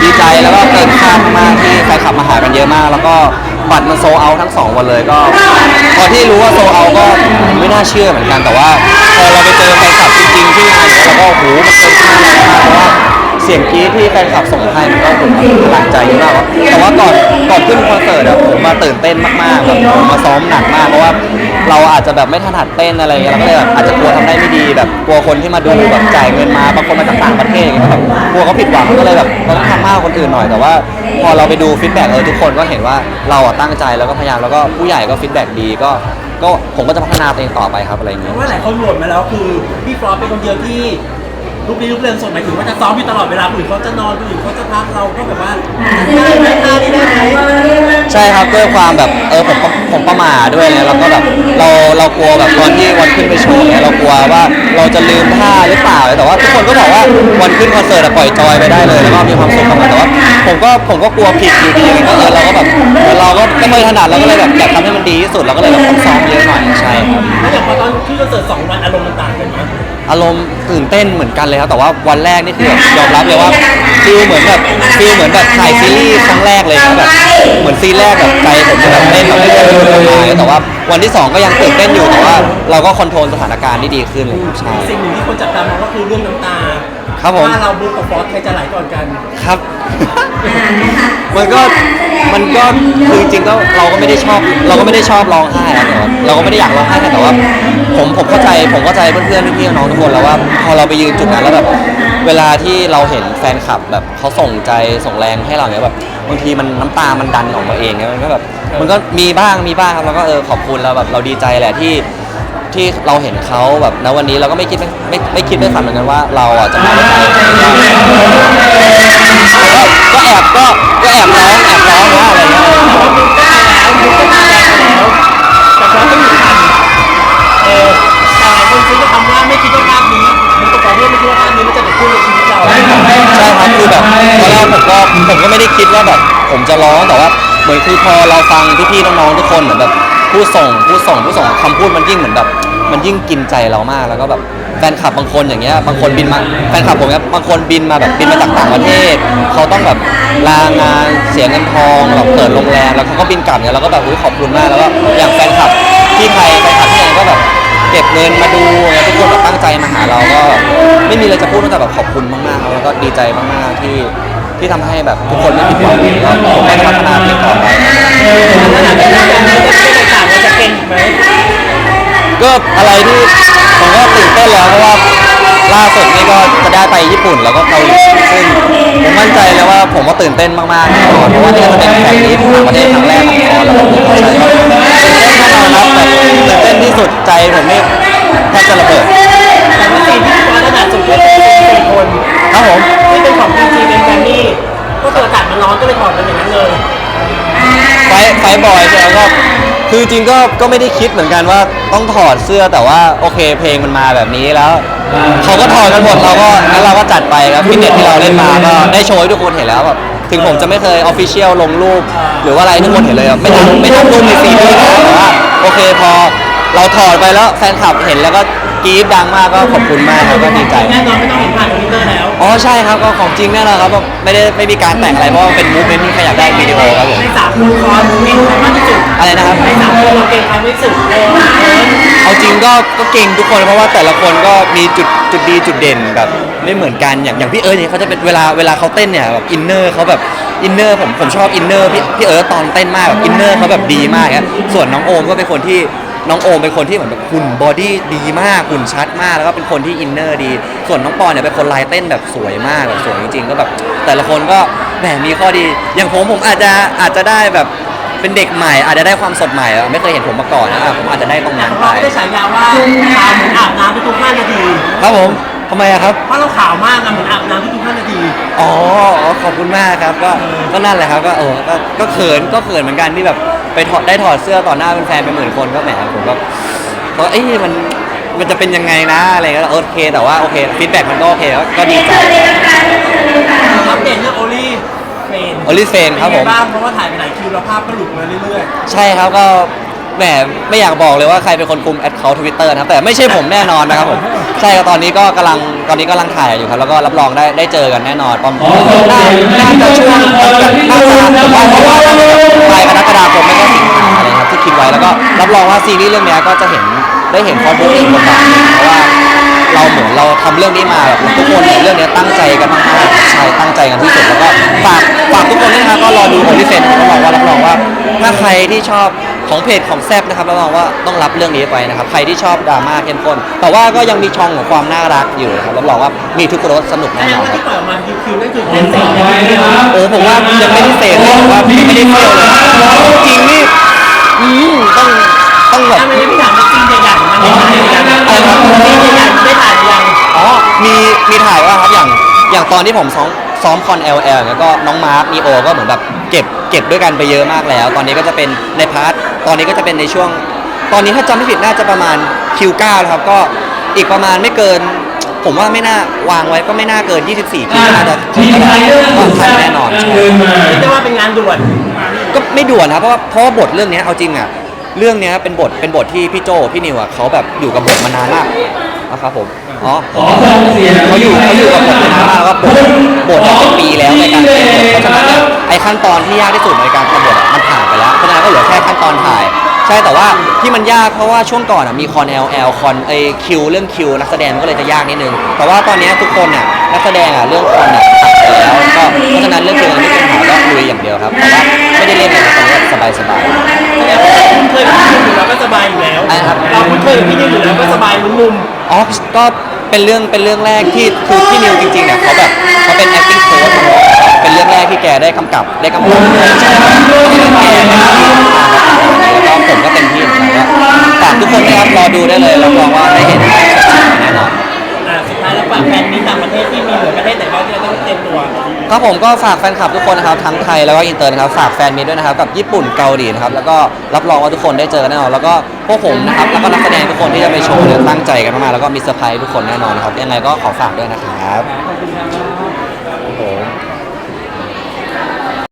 ดีใจแล้วกินข้ามมากที่แฟนคลับมาหากันเยอะมาก แล้วก็บัตรมันโซเอาทั้งสองวันเลยก็พอที่รู้ว่าโซเอาก็ไม่น่าเชื่อเหมือนกันแต่ว่าพอเราไปเจอแฟนคลับจริงๆที่งานเนี่ยเราก็โอ้โหมันเกินคาดเลยมากเพราะว่าเสียงกรี๊ดที่แฟนคลับส่งให้มันก็ผมพลังใจเยอะมากแต่ว่าก่อนก่อนขึ้นคอนเสิร์ตอะผมมาตื่นเต้นมากๆแบบผมมาซ้อมหนักมากเพราะว่าเราอาจจะแบบไม่ถนัดเต้นอะไรเงี้ยเราก็เลยแบบอาจจะกลัวทำได้ไม่ดีแบบกลัวคนที่มาดูแบบจ่ายเงินมาบางคนมาจากต่างประเทศอย่างเงี้ยแบบกลัวเขาผิดหวังก็เลยแบบากคนอื่นหน่อยแต่ว่า พอเราไปดูฟีดแบ็กเออทุกคนก็เห็นว่าเราอะตั้งใจแล้วก็พยายามแล้วก็ผู้ใหญ่ก็ฟีดแบ็กดีก็ก็ผมก็จะพัฒนาตัวเองต่อไปครับอะไรอย่างเพเงี้ย ราะว่าหลายคนโหวตมาแล้วคือพี่ฟลอปเป็นคนเดียวที่ ลุกลี้ลุกเรียนสดหมายถึงว่าจะซ้อมอยู่ตลอดเวลาคนอื่นเขาจะนอนคนอื่นเขาจะพักเราก็แบบว่าได้ไหมท่านี้ได้ไหมใช่ครับด้วยความแบบเออผมผมผมประมาทด้วยไงแล้วก็แบบเราเรากลัวแบบตอนที่วันขึ้นไปโชว์เนี่ยเรากลัวว่าเราจะลืมท่าหรือเปล่าแต่ว่าทุกคนก็บอกว่าวันขึ้นคอนเสิร์ตอะปล่อยจอยไปได้เลยแล้วก็มีความสุขกับมันแต่ว่าผมก็ผมก็กลัวผิดอยู่ดีก็เออเราก็แบบเราก็ไม่ค่อยถนัดเราก็เลยแบบอยากทำให้มันดีที่สุดเราก็เลยแบบต้องซ้อมเยอะหน่อยใช่ครับแล้วอย่างพอตอนขึ้นคอนเสิร์ตสองวันอารมณ์มันต่างกันไหม อารมณ์ตื่นเต้นเหมือนกันเลยครับแต่ว่าวันแรกนี่คือแบบยอมรับเลยว่าฟีลเหมือนแบบฟีลเหมือนแบบถ่ายซีรีส์ครั้งแรกเลยครับแบบเหมือนซีนแรกแบบใจผมจะแบบเต้นแบบไม่เคยรู้มาแต่ว่า วันที่สองก็ยังตื่นเต้นอยู่แต่ว่าเราก็คอนโทรลสถานการณ์ได้ดีขึ้นเลยครับใช่ สิ่งหนึ่งที่คนจับตามองก็คือเรื่องน้ำตาครับผม ถ้าเราบุ๊กกับฟอสใครจะไหลก่อนกัน ครับ มันก็มันก็คือจริงๆก็เราก็ไม่ได้ชอบ เราก็ไม่ได้ชอบร้องไห้นะแต่ว่าเราก็ไม่ได้อยากร้องไห้นะแต่ว่า ผมผมเข้าใจผมเข้าใจเพื่อนๆพี่ๆน้องๆทุกคนแล้วว่า พอเราไปยืนจุดนั้นแล้วแบบ เวลาที่เราเห็นแฟนคลับแบบเขาส่งใจส่งแรงให้เราเนี่ยแบบบางทีมันน้ำตามันดันออกมาเองเนี่ยมันก็แบบ มันก็มีบ้างมีบ้างครับแล้วก็เออขอบคุณแล้วแบบเราดีใจแหละที่ที่เราเห็นเขาแบบณวันนี้เราก็ไม่คิดไม่ไม่ไม่คิดไม่ฝันเหมือนกันว่าเราอะจะมาได้ไกลขนาดนี้ก็แอบก็ก็แอบร้องแอบร้องนะอะไรเงี้ยบุ๊กก็มาแล้วแต่ฟอสก็อยู่ทันเออแต่หลายคนซื้อคำว่าไม่คิดว่าภาพนี้มันก็บอกว่าไม่คิดว่าภาพนี้มันจะเกิดขึ้นในชีวิตเราใช่ครับคือแบบตอนแรกผมก็ผมก็ไม่ได้คิดว่าแบบผมจะร้องแต่ว่า เหมือนคือพอเราฟังพี่ๆน้องๆทุกคนเหมือนแบบผู้ส่งผู้ส่งผู้ส่งคำพูดมันยิ่งเหมือนแบบ มันยิ่งกินใจเรามากแล้วก็แบบแฟนคลับบางคนอย่างเงี้ยบางคนบินมาแฟนคลับผมเนี่ยบางคนบินมาแบบบินมาจากต่างประเทศ เขาต้องแบบลางานเสียเงินทองแบบเปิดโรงแรมแล้วเขาก็บินกลับเนี่ยเราก็แบบอุ๊ยขอบคุณมากแล้วก็อย่างแฟนคลับที่ไทยแฟนคลับที่ไหนก็แบบเก็บเงินมาดูเนี่ยทุกคนแบบตั้งใจมาหาเราก็ ไม่มีอะไรจะพูดนอกจากแบบขอบคุณมากๆแล้วก็ดีใจมากๆที่ ที่ทำให้แบบทุกคนไม่ผิดหวังแล้วผมได้พัฒนาตัวเองต่อไปแล้วหลังก็จะเป็นต่างเราจะเก่งอีกไหมก็อะไรที่ผมก็ตื่นเต้นแล้วเพราะว่าล่าสุดนี่ก็จะได้ไปญี่ปุ่นแล้วก็เกาหลีซึ่งผมมั่นใจเลยว่าผมก็ตื่นเต้นมากๆแน่นอนเพราะว่านี่ก็จะเป็นแข่งที่ต่างประเทศครั้งแรกของผมแล้วผมก็ตื่นเต้นแน่นอนครับแต่ตื่นเต้นที่สุดใจผมนี่ ไฟไฟบอยใช่ไหมก็คือจริงก็ก็ไม่ได้คิดเหมือนกันว่าต้องถอดเสื้อแต่ว่าโอเคเพลงมันมาแบบนี้แล้วเขาก็ถอดกันหมดเราก็งั้นเราก็จัดไปครับฟิตเนสที่เราเล่นมาก็ได้โชว์ให้ทุกคนเห็นแล้วแบบถึงผมจะไม่เคยออฟฟิเชียลลงรูป หรือว่าอะไรให้ทุกคนเห็นเลยอะไม่ทำไม่ทำรูปในซีรีส์นะแต่ว่าโอเคพอเราถอดไปแล้วแฟนคลับเห็นแล้วก็ กรี๊ดดังมากก็ขอบคุณมากครับก็ดีใจ แน่นอนไม่ต้องเห็นผ่านทวิตเตอร์แล้วอ๋อใช่ครับก็ของจริงแน่นอนครับแบบไม่ได้ไม่มีการแต่งอะไรเพราะว่าเป็นมูฟเมนต์ที่ใครอยากได้วิดีโอครับผมในสามคนฟอสเก่งใครมากที่สุดอะไรนะครับ ในสามคนเราเก่งใครมากที่สุดเออเอาจริงก็ก็เก่งทุกคนเพราะว่าแต่ละคนก็มีจุดจุดดีจุดเด่นแบบไม่เหมือนกันอย่างอย่างพี่เอิร์ธเนี่ยเขาจะเป็นเวลาเวลาเขาเต้นเนี่ยแบบอินเนอร์เขาแบบอินเนอร์ผมผมชอบอินเนอร์พี่พี่เอิร์ธตอนเต้นมากแบบอินเนอร์เขาแบบดีมากครับส่วนน้องโอมก็เป็นคนที่ น้องโอมเป็นคนที่เหมือนแบบหุ่นบอดี้ดีมากหุ่นชัดมากแล้วก็เป็นคนที่อินเนอร์ดี ส่วนน้องปอนเนี่ยเป็นคนลายเต้นแบบสวยมากแบบสวยจริงๆก็แบบแต่ละคนก็แหมมีข้อดี อย่างผมผมอาจจะอาจจะได้แบบเป็นเด็กใหม่ อาจจะได้ความสดใหม่อะไม่เคยเห็นผมมาก่อนนะอะผมอาจจะได้ตรงแต่นั้นของไปเราก็ได้ฉายาว่าขาวเหมือนอาบน้ำทุกๆ5นาที ครับผมทำไมอะครับ เพราะเราขาวมากอะเหมือนอาบน้ำทุกๆ5นาที อ๋ออ๋อขอบคุณมากครับ ก็ก็นั่นแหละครับ ก็เออก็ก็เขินก็เขินเหมือนกันที่แบบ ไปถอดได้ถอดเสื้อต่อหน้าเป็นแฟนเป็นหมื่นคนก็แหมผมก็ก็เอ้ยมันมันจะเป็นยังไงนะอะไรเงี้ยโอเค แต่ว่าโอเคฟีดแบ็กมันก็โอเคก็ก็ดีใจอัปเดตเรื่องโอลี่เฟนโอลิเฟนครับผมบ้างเพราะว่าถ่ายไปหลายคิวแล้วภาพก็หลุดมาเรื่อยใช่ครับก็ แหมไม่อยากบอกเลยว่าใครเป็นคนคุมแอดเคาท์ทวิตเตอร์นะครับแต่ไม่ใช่ผมแน่นอนนะครับผมใช่ตอนนี้ก็กำลังตอนนี้ก็กำลังถ่ายอยู่ครับ แล้วก็รับรองได้ได้เจอกันแน่นอนปอมน่าน่จะช่วงน่าจะน่าจะปลายกรกฎาคมไม่ก็สิงหาเลยรครับที่คิดไว้แล้วก็รับรองว่าซีรีส์เรื่องนี้ก็จะเห็นได้เห็นคามโบอีกบทบาทหนึ่งเพราะว่าเราเหมือนเราทำเรื่องนี้มาแบบทุกคนเรื่องนี้ตั้งใจกันมากใช่ตั้งใจกันที่สุดแล้วก็ฝากฝากทุกคนด้วยนะครัก็รอดูคนที่เก็นรับอกว่ารับรองว่าถ้าใครที่ชอบ ของเพจของแซบนะครับรับรองว่าต้องรับเรื่องนี้ไปนะครับใครที่ชอบดราม่าเข้มข้นแต่ว่าก็ยังมีช่องของความน่ารักอยู่นะครับรับรองว่ามีทุกรสสนุกแสแน่ดนงอนว่าครับ ที่ปล่อยออกมาคิวคิวนั่นคือเป็นเศษอย่างเดียวโอ้ผมว่ายังไม่ได้เสพเลยผมว่ายังไม่ได้เที่ยวเลยจริงนี่อืมต้องต้องแบบ ถ้าไม่ได้พี่ถามว่าจริงใหญ่ๆมันได้ถ่ายหรือยังอะไรครับจริงใหญ่ๆมันได้ถ่ายหรือยังอ๋อ มีมีถ่ายว่าครับอย่างอย่างตอนที่ผมซ้อมซ้อมคอน LL แล้วก็น้องมาร์คนีโอก็เหมือนแบบเก็บเก็บด้วยกันไปเยอะมากแล้ว ตอนนี้ก็จะเป็นในพาร์ท ตอนนี้ก็จะเป็นในช่วง ตอนนี้ถ้าจำไม่ผิดน่าจะประมาณ Q9 แล้วครับก็อีกประมาณไม่เกิน ผมว่าไม่น่าวางไว้ก็ไม่น่าเกิน 24คิวน่าจะถึงก็ได้ก็ทันแน่นอนใช่เรียกได้ว่าเป็นงานด่วน ก็ไม่ด่วนนะครับเพราะว่าเพราะว่าบทเรื่องเนี้ยเอาจริงอะเรื่องเนี้ยเป็นบทเป็นบทที่พี่โจพี่นิวอะเขาแบบอยู่กับบทมานานมาก นะครับผมอ๋อเขาอยู่เขาอยู่กับบทมานานมากแล้วก็บทบทอะเป็นปีแล้วในการเขียนบทเพราะฉะนั้นเนี่ยไอ้ขั้นตอนที่ยากที่สุดในการทำบทอะมันผ่านไปแล้วเพราะฉะนั้นก็เหลือแค่ขั้นตอนถ่าย ใช่แต่ว่าที่มันยากเพราะว่าช่วงก่อนอะมีคอน LL คอนไอคิวเรื่องคิวนักแสดงมันก็เลยจะยากนิดนึง แต่ว่าตอนเนี้ยทุกคนอะนักแสดงอะเรื่องคอนอะผ่านไปแล้วก็เพราะฉะนั้นเรื่องคิวไม่เป็นปัญหาก็ลุยอย่างเดียวครับแต่ว่าไม่ได้เล่นเลยครับตอนนี้สบายสบายๆ แสดงว่าเราคุ้นเคยกับพี่นิวอยู่แล้วก็สบายอยู่แล้ว อะไรครับ เราคุ้นเคยกับพี่นิวอยู่แล้วก็สบายนุ่ม อ๋อก็เป็นเรื่องเป็นเรื่องแรกที่คือที่นิวจริงๆเนี่ยเขาแบบเขาเป็น acting coach เป็นเรื่องแรกที่แกได้กำกับได้กำกับด้วยใช่ครับ ครับผมก็ฝากแฟนคลับทุกคนนะครับทั้งไทยแล้วก็อินเตอร์นะครับฝากแฟนมีด้วยนะครับกับญี่ปุ่นเกาหลีนะครับแล้วก็รับรองว่าทุกคนได้เจอกันแน่นอนแล้วก็พวกผมนะครับแล้วก็นักแสดงทุกคนที่จะไปโชว์เนี่ยตั้งใจกันมากๆแล้วก็มีเซอร์ไพรส์ทุกคนแน่นอนนะครับยังไงก็ขอฝากด้วยนะครับ